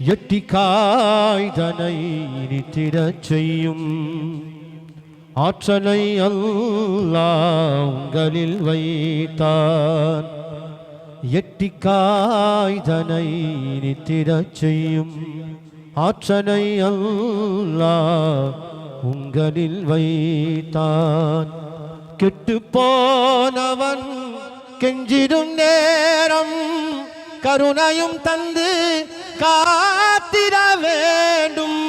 எட்டிக்காய்தனை இனித்திடச் செய்யும். ஆற்றலை அல்லா உங்களில் வைத்தான். எட்டிக்காய்தனை இனித்திடச் செய்யும். ஆற்றலை அல்லா உங்களில் வைத்தான். கெட்டு போனவன் கெஞ்சிடும் நேரம் கருணையும் தந்து காத்திட வேண்டும்.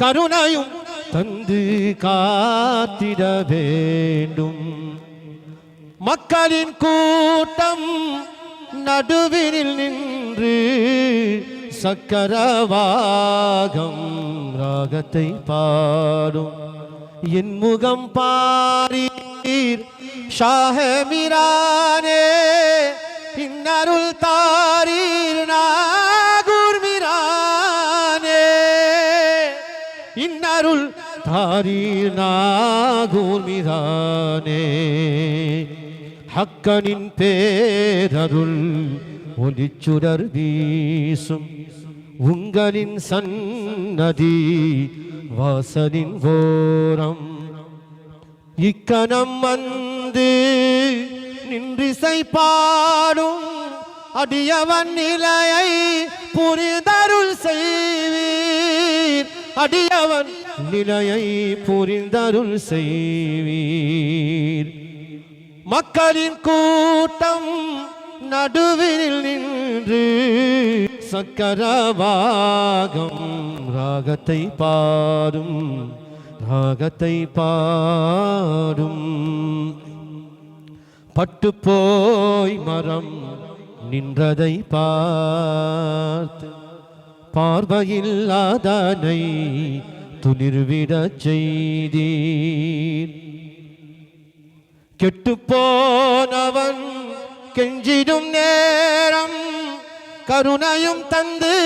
கருணையும் தந்து காத்திட வேண்டும். மக்களின் கூட்டம் நடுவினில் நின்று சக்கரவாகம் ராகத்தை பாடும். என் முகம் பாரீர் ஷாஹமிரானே இன்னருள் தாரீர் இன்னருள் தாரீர் நாகூர் மிரானே ஹக்கனின் பேரருள் ஒளிச்சுடர் வீசும் உங்களின் சன்னதி வாசலின் ஓரம். இக்கணம் வந்து நின்றிசை பாடும் அடியவன் நிலையை புரிதருள் அடியவன் நிலையை புரிந்தருள் செய்வீர். மக்களின் கூட்டம் நடுவில் நின்று சக்கரவாகம் ராகத்தை பாடும் ராகத்தை பாடும். பட்டு போய் மரம் நின்றதை பார்த்து பார்வையில் அதனை துளிர்விடச் செய்தீர். கெட்டுப்போனவன் கெஞ்சிடும் நேரம் கருணையும் தந்து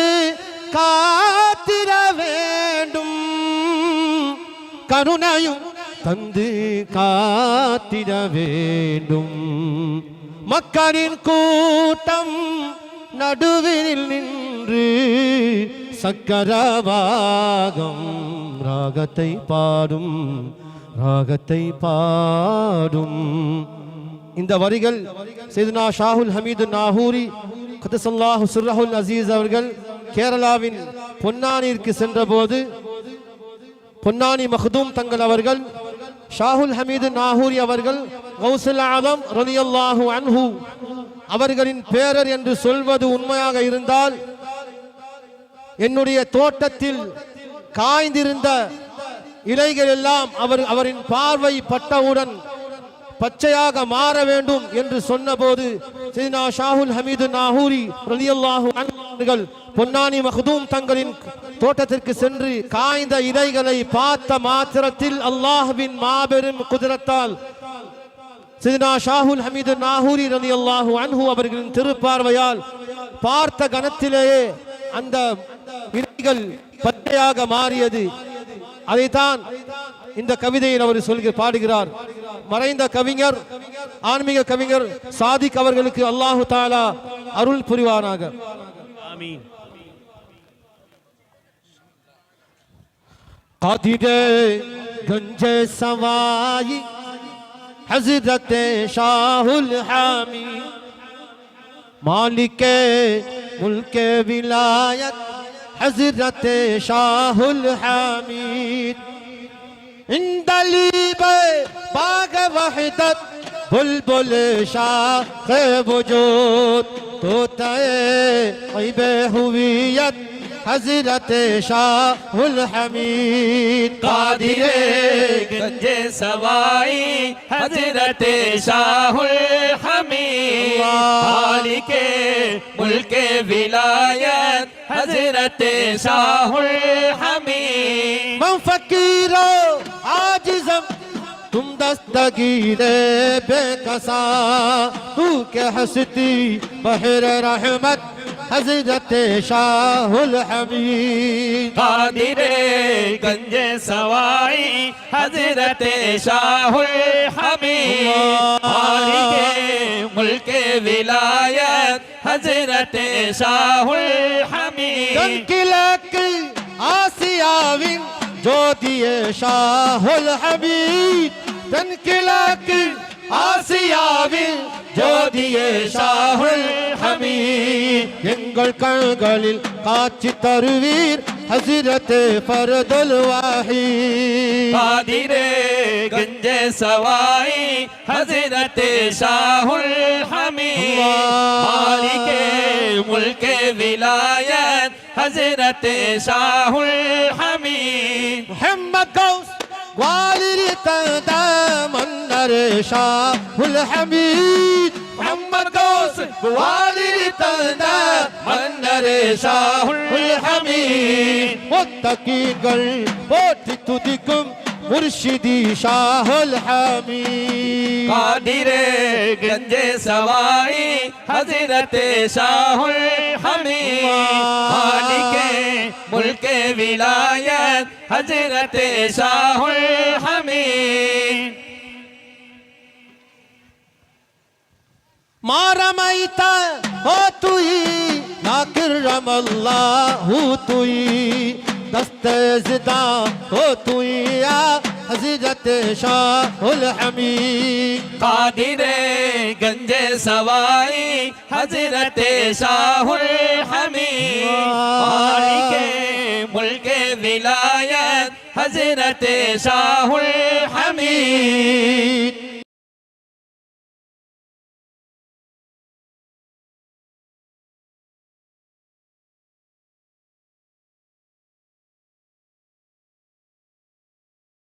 காத்திர வேண்டும். கருணையும் தந்து காத்திட வேண்டும். மக்களின் கூட்டம் நடுவில் நின்று சக்கரவாகம் ராகத்தை பாடும் ராகத்தை பாடும். இந்த வரிகள் செய்துனா ஷாஹுல் ஹமீது நாகூரி கதசல்லாஹு சுர்ரஹுல் அசீஸ் அவர்கள் கேரளாவின் பொன்னானிற்கு சென்றபோது பொன்னானி மஹ்தூம் தங்கள் அவர்கள் ஷாஹுல் ஹமீது நாகூரி அவர்கள் கௌசல் ஆலம் ரலியல்லாஹு அன்ஹு அவர்களின் பேரர் என்று சொல்வது உண்மையாக இருந்தால் என்னுடைய தோட்டத்தில் காய்ந்திருந்த இலைகள் எல்லாம் அவர் அவரின் பார்வை பட்டவுடன் பச்சையாக மாற வேண்டும் என்று சொன்னபோது சீனா ஷாஹுல் ஹமீது நாகூரி ரலியல்லாஹு பொன்னானி மஹதூம் தங்களின் தோட்டத்திற்கு சென்று காய்ந்த இலைகளை பார்த்த மாத்திரத்தில் அல்லாஹ்வின் மாபெரும் குதிரத்தால் சிதனா ஷாஹுல் ஹமீது நாகூரி ரலியல்லாஹு அன்ஹு அவர்களின் திருப்பார்வையால் பார்த்த கணத்திலேயே அந்த இலைகள் பச்சையாக மாறியது அதைத்தான் இந்த கவிதையில் அவர் சொல்க பாடுகிறார் மறைந்த கவிஞர் ஆன்மீக கவிஞர் சாதிக் அவர்களுக்கு அல்லாஹு தாலா அருள் புரிவானாக آمين قادر گنج سوائی حضرت شاہ الحامی مالک ملک ولایت حضرت شاہ الحمید اندلیب باغ وحدت بلبل شاہ وجود تو تے عیب ہویت হজরত শাহুল হামিদ কাদিরে গঞ্জে সবাই হজরত শাহুল হামিদ, মালিকে মুলকে বিলায়ত হজরত শাহুল হামিদ। মন ফকিরো আজম تم دستگیر بے کسا تو کے ہستی حضرت شاہ الحمید قادر گنج سوائی حضرت شاہ الحمید مالک ملک ولایت حضرت شاہ الحمید تنکلک آسیاوین جو دیئے شاہ الحمید تنکلک ஆசியாவில் ஜோதியே ஷாஹுல் ஹமீ எங்கள் கண்களில் காட்சி தருவீர் ஹசிரத்தே பரதல் வாஹி காதிரே கஞ்சே சவாயி ஹசிரத்தே ஷாஹுல் ஹமீ மாலிகே முல்கே விலாயத் ஹசிரத்தே ஷாஹுல் ஹமீ முஹம்மத் கௌஸ் வாலிரி தந்தா شاہ الحمید، محمد دوس والی تندر منر شاہ الحمید۔ متقی متقیقل بوٹی تدکم مرشدی شاہ الحمید۔ قادر گنج سوائی، حضرت شاہ الحمید۔ مالک ملک ولایت، حضرت شاہ الحمید۔ ما رميت هاتوي لكن الله توي دست زدا هاتوي يا حضرت شاہ الحمی قادر گنج سوائی، حضرت شاہ الحمی مالک ملک ولایت، حضرت شاہ الحمی